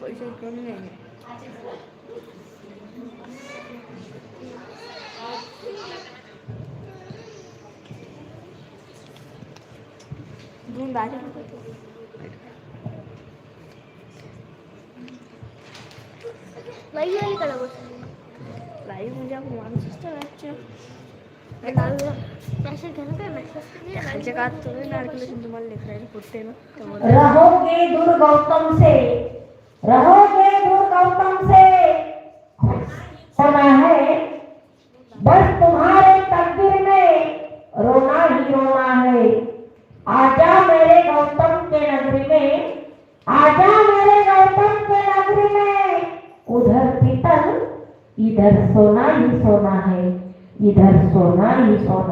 पैसे कमी नाही दोन बारा रुपये लाईव्ह आली का लगोट लाईव्ह म्हणजे आपण माणूस रहोगे दूर गौतम से रहोगे दूर गौतम से समय है बस तुम्हारे तकदीर में रोना ही रोना है आजा मेरे गौतम के नगरी में। आजा मेरे गौतम के नगरी में। उधर पीतल, इधर सोना ही सोना है। इधर सोना ही सोना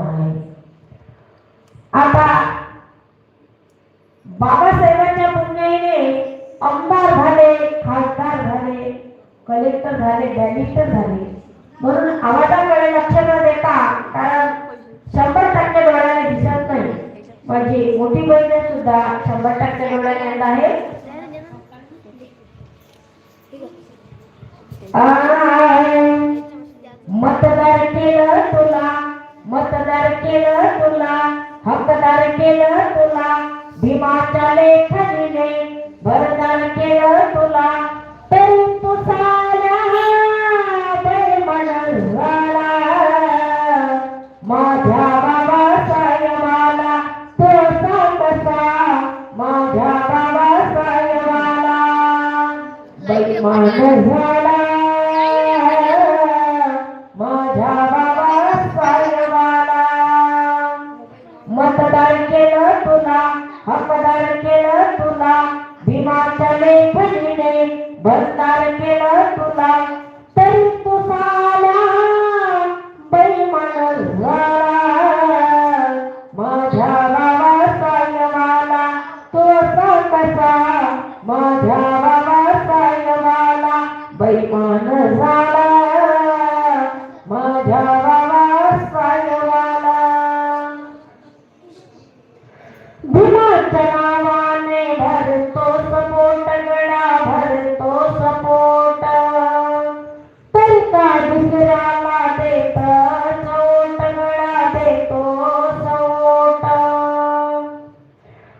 डोळ्याने आहे मतदार केलं तुला मतदार केलं तुला हकदार केलं तुला भीमाच्या लेखनीने झाला. माझ्या बाबासाहेबाला मतदार केलं तुला हकदार केलं तुला. भीमाच्या लेखनीने भरदार केलं तुला.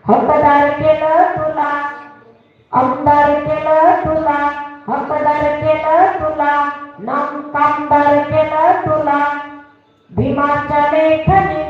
हकदार केलं तुला. आमदार केलं तुला. हकदार केलं तुला. नाम कामदार केलं तुला. भीमाच्या लेखनी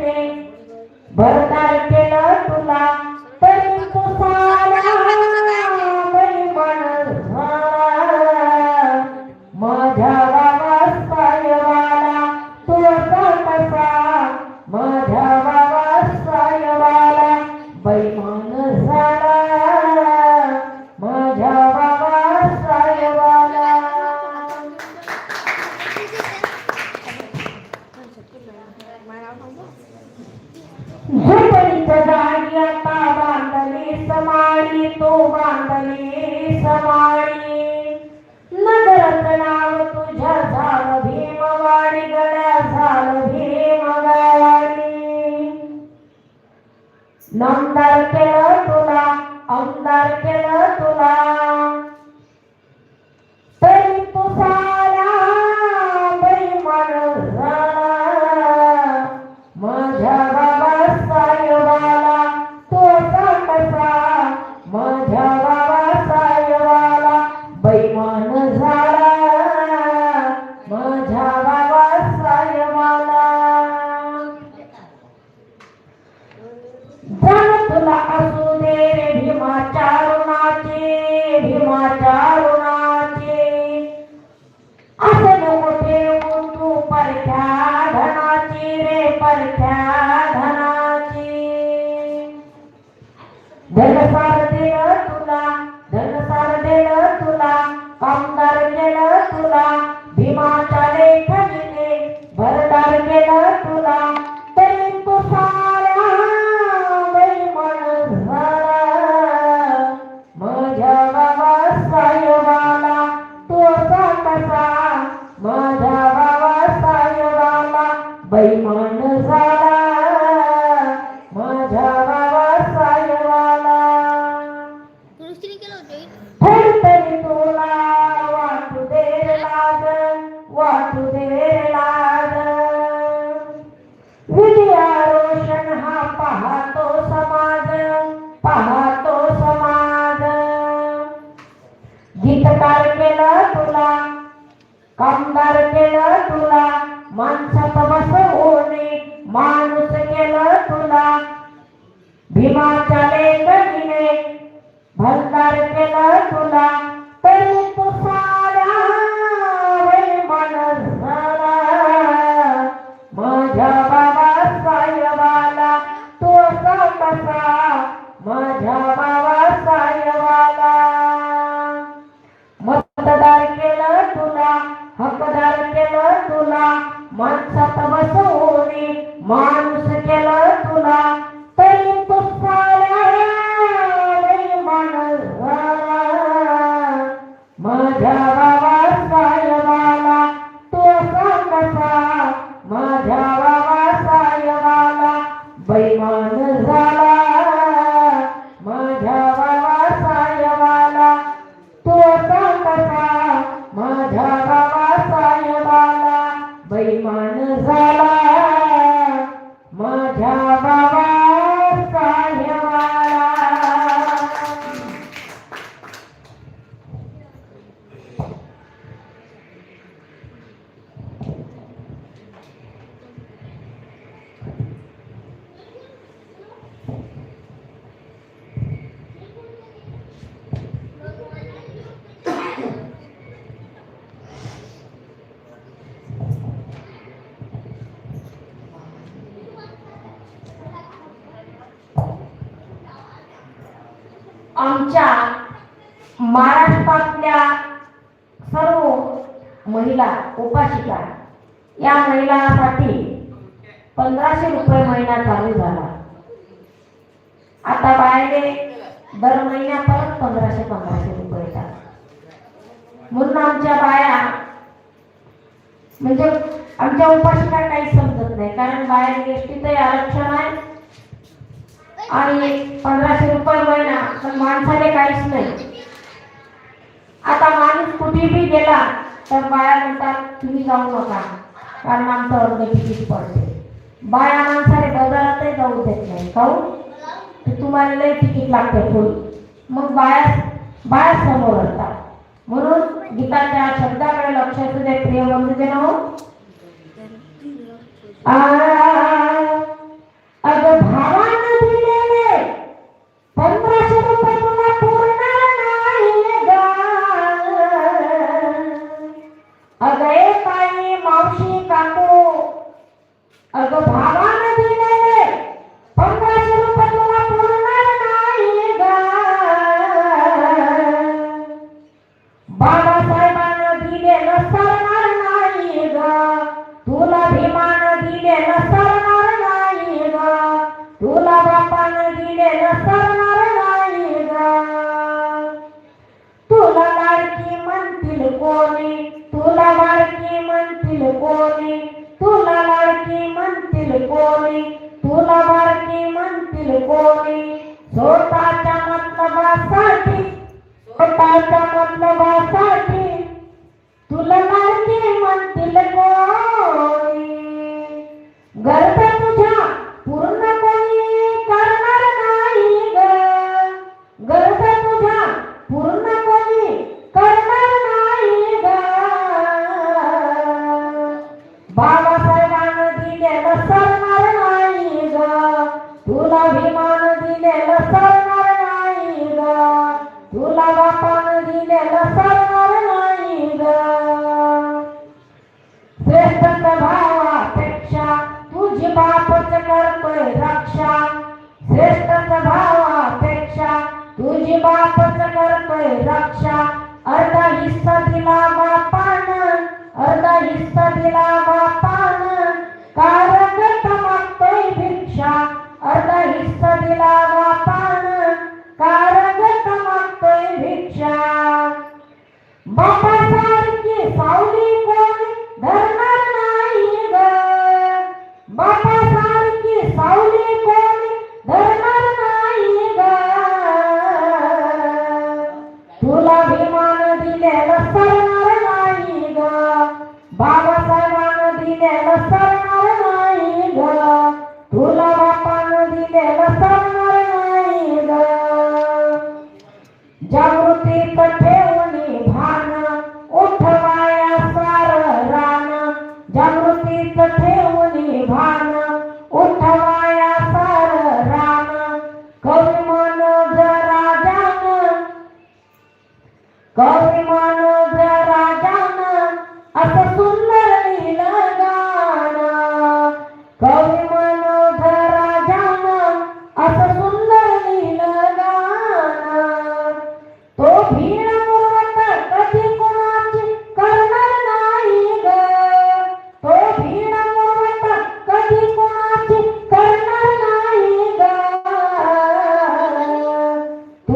道吗 हिमाचले चाले भंडार केला तुला. आमच्या महाराष्ट्रातल्या सर्व महिला उपाशिका या महिलांसाठी पंधराशे रुपये महिना चालू झाला. आता बायाने दर महिना परत पंधराशे पंधराशे रुपये येतात. म्हणून आमच्या बाया म्हणजे आमच्या उपाशिका काही समजत नाही कारण बाया गोष्टीतही आरक्षण आहे. आणि पंधराशे रुपये महिना पण माणसाने काहीच नाही. आता माणूस कुठेही गेला तर बाया म्हणतात तुम्ही जाऊ नका कारण आमचं अर्ध तिकीट पडते. बाया माणसाने बाजारातही जाऊ देत नाही. काहून? तुम्हाला लय तिकीट लागते फुल. मग बाया बाया समोर असतात. म्हणून गीताच्या शब्दाकडे लक्ष असू दे प्रिय म्हणजे दे ना अग भा স্থির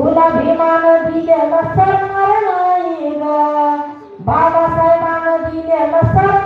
तुला भीमान दिलेलं सन्मान नाही ग बाबासाहेबांना दिलेलं सन्मान.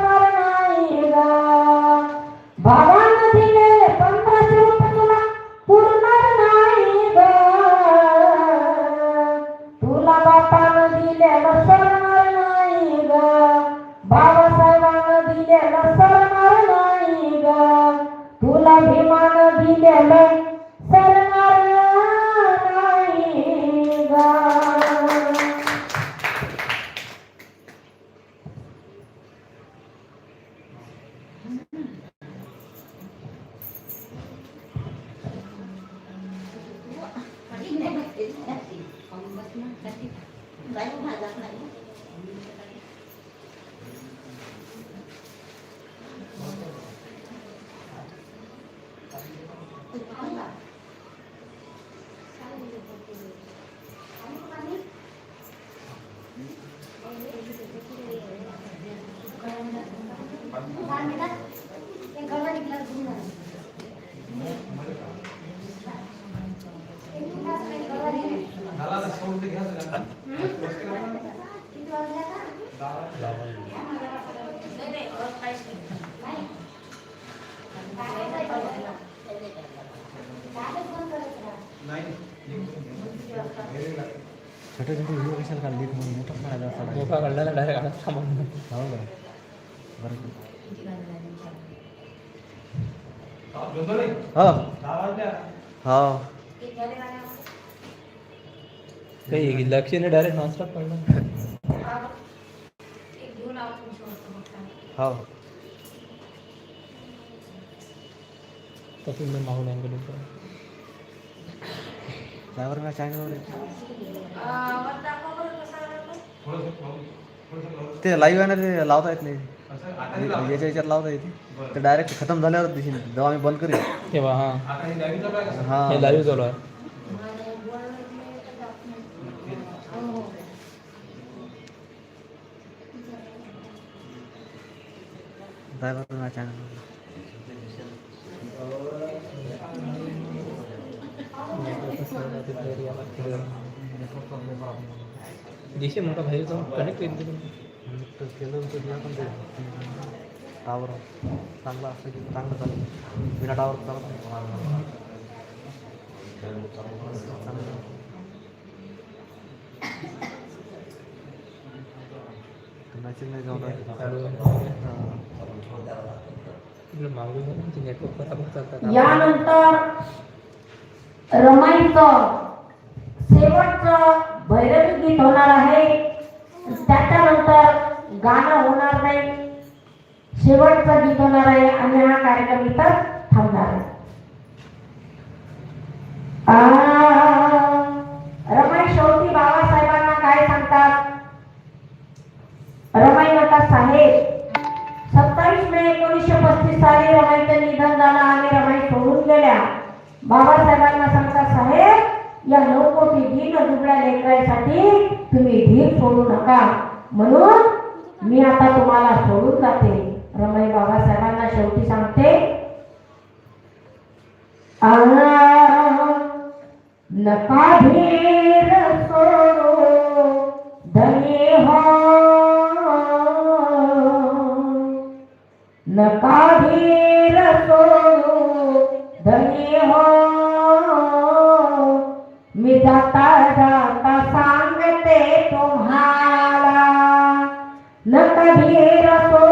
भाजत नाही. छोटे छोटे व्हिडिओ कशाला काढली म्हणून मोठा काढायचा असा मोठा काढला डायरेक्ट आणत थांबून हो का बरं हो हो काही लक्षने डायरेक्ट नॉनस्टॉप काढला हो तसं मी मागून अँगल ड्रायव्हर माझ्या चॅनलवर ते लाईव्ह आहे ना ते लावता येत नाही. याच्या याच्यात लावता येते. ते डायरेक्ट खतम झाल्यावर दिसेल जेव्हा आम्ही बंद करेल तेव्हा हा. हा. लाईव्ह चालू आहे. ड्रायव्हर माझ्या चॅनलवर दिशे मोठा बाहेर जाऊन कनेक्ट होईल तर केलं होतं तुला पण ते टावर चांगला असं की चांगलं चालेल बिना टावर चालत नाही. मॅचिंग नाही जाऊ इकडे मागून नेटवर्क बरोबर चालतात यानंतर शेवटचं भैरवी गीत होणार आहे. त्याच्यानंतर गाणं होणार नाही. शेवटचं गीत होणार आहे. आणि हा कार्यक्रम इथं थांबणार आहे. रमाई शेवटी बाबासाहेबांना काय सांगतात? रमाई म्हणतात साहेब. सत्तावीस मे एकोणीसशे पस्तीस साली रमाईचं निधन झालं आणि रमाई सोडून गेल्या बाबासाहेबांना सांगता साहेब या लोकोटी दिन दुबळ्या लेकरांसाठी तुम्ही धीर सोडू नका. म्हणून मी आता तुम्हाला सोडून जाते. रमाई बाबासाहेबांना शेवटी सांगते नका धीर सोडो धनी हो. नका धीर धन्य धनी हो. मी जाता जाता सांगते तुम्हाला. न कधी रसो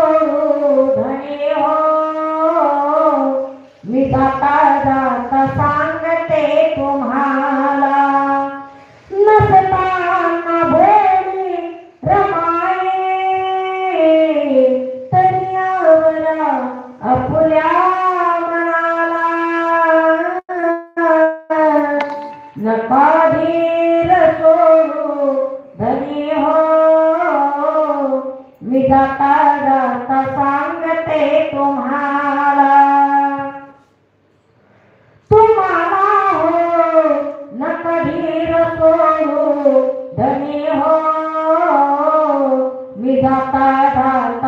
मी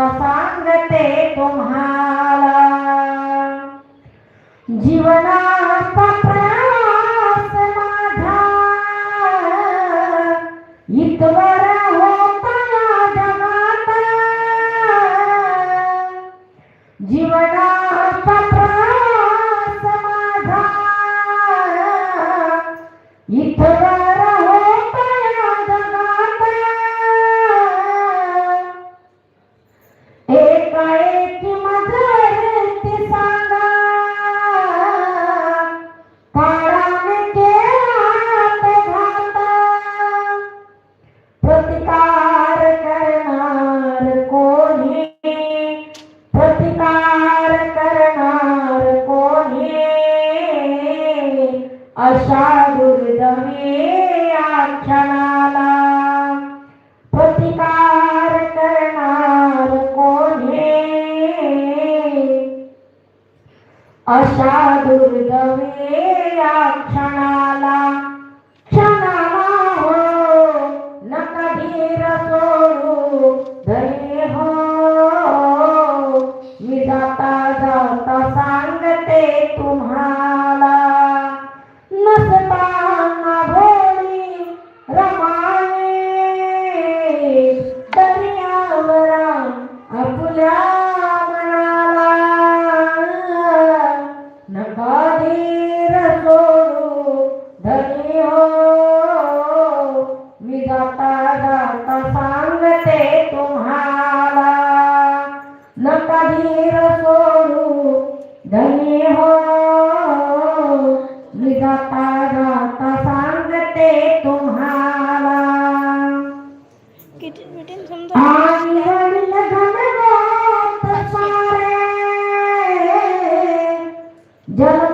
Yeah.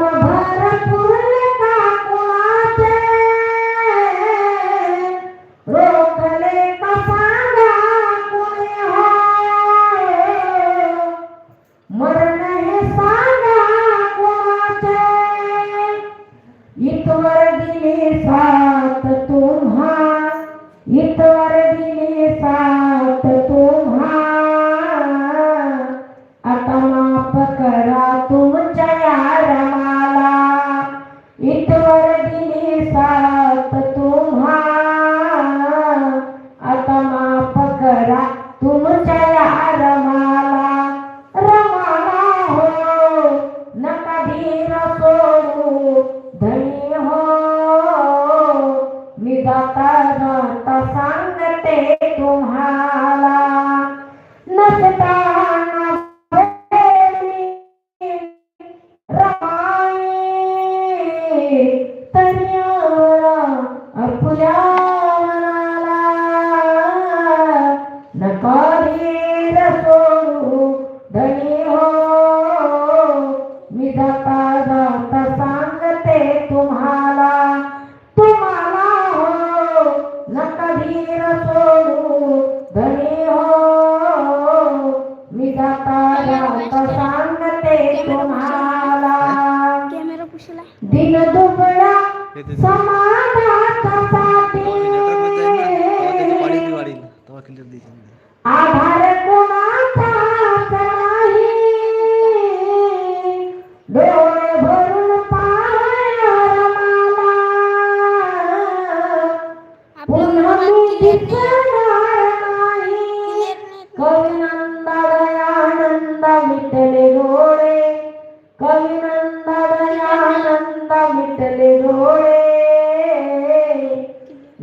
नका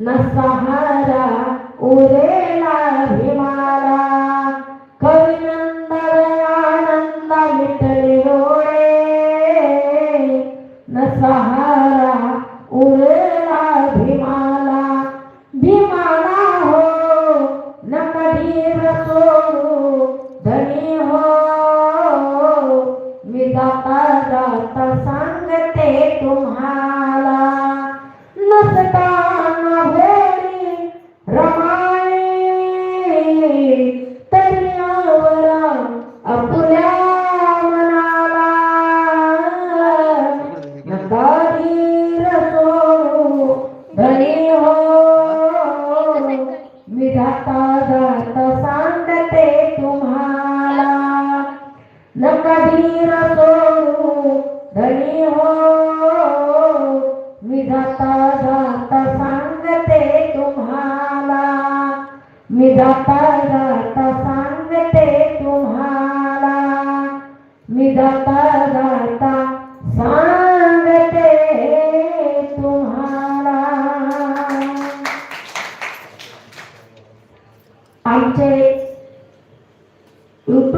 न सहारा उरेला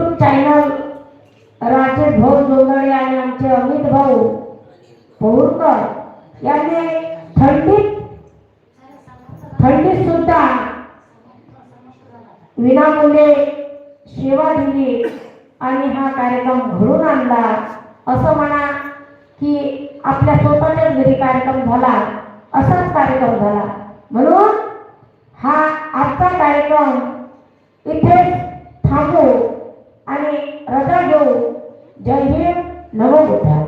YouTube channel Rajesh भाऊ जोंदळे आणि आमचे अमित भाऊ पौरकर यांनी थंडीत थंडीत सुद्धा विनामूल्य सेवा दिली आणि हा कार्यक्रम घडून आणला. असं म्हणा की आपल्या स्वतःच्याच घरी कार्यक्रम झाला असाच कार्यक्रम झाला. म्हणून हा आजचा कार्यक्रम इथे थांबू. आणि रजा घेऊ जय हिंद नमो बुद्धाय.